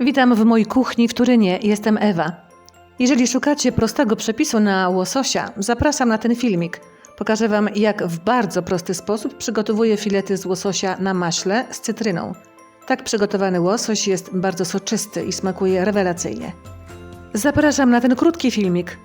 Witam w mojej kuchni w Turynie. Jestem Ewa. Jeżeli szukacie prostego przepisu na łososia, zapraszam na ten filmik. Pokażę Wam, jak w bardzo prosty sposób przygotowuję filety z łososia na maśle z cytryną. Tak przygotowany łosoś jest bardzo soczysty i smakuje rewelacyjnie. Zapraszam na ten krótki filmik.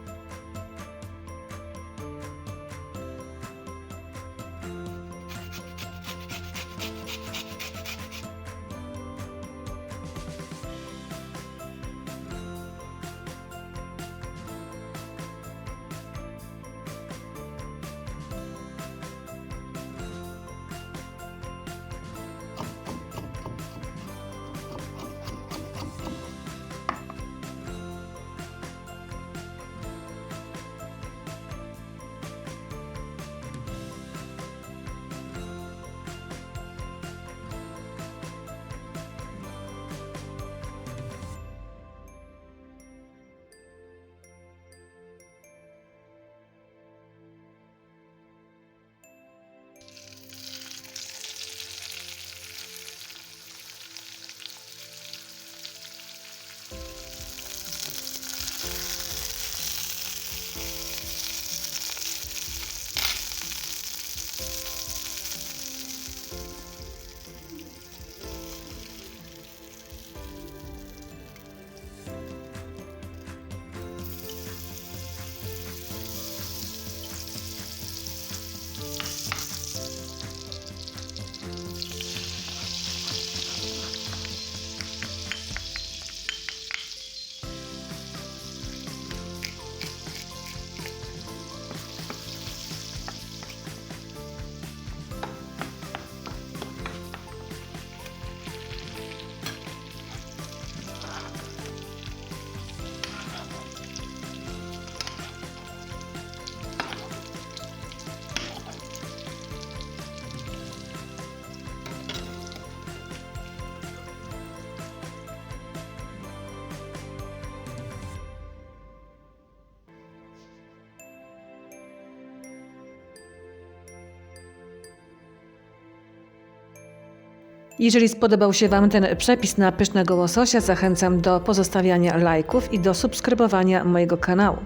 Jeżeli spodobał się Wam ten przepis na pysznego łososia, zachęcam do pozostawiania lajków i do subskrybowania mojego kanału.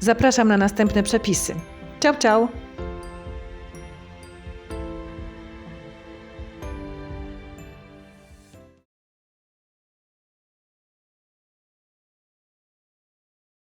Zapraszam na następne przepisy. Ciao, ciao!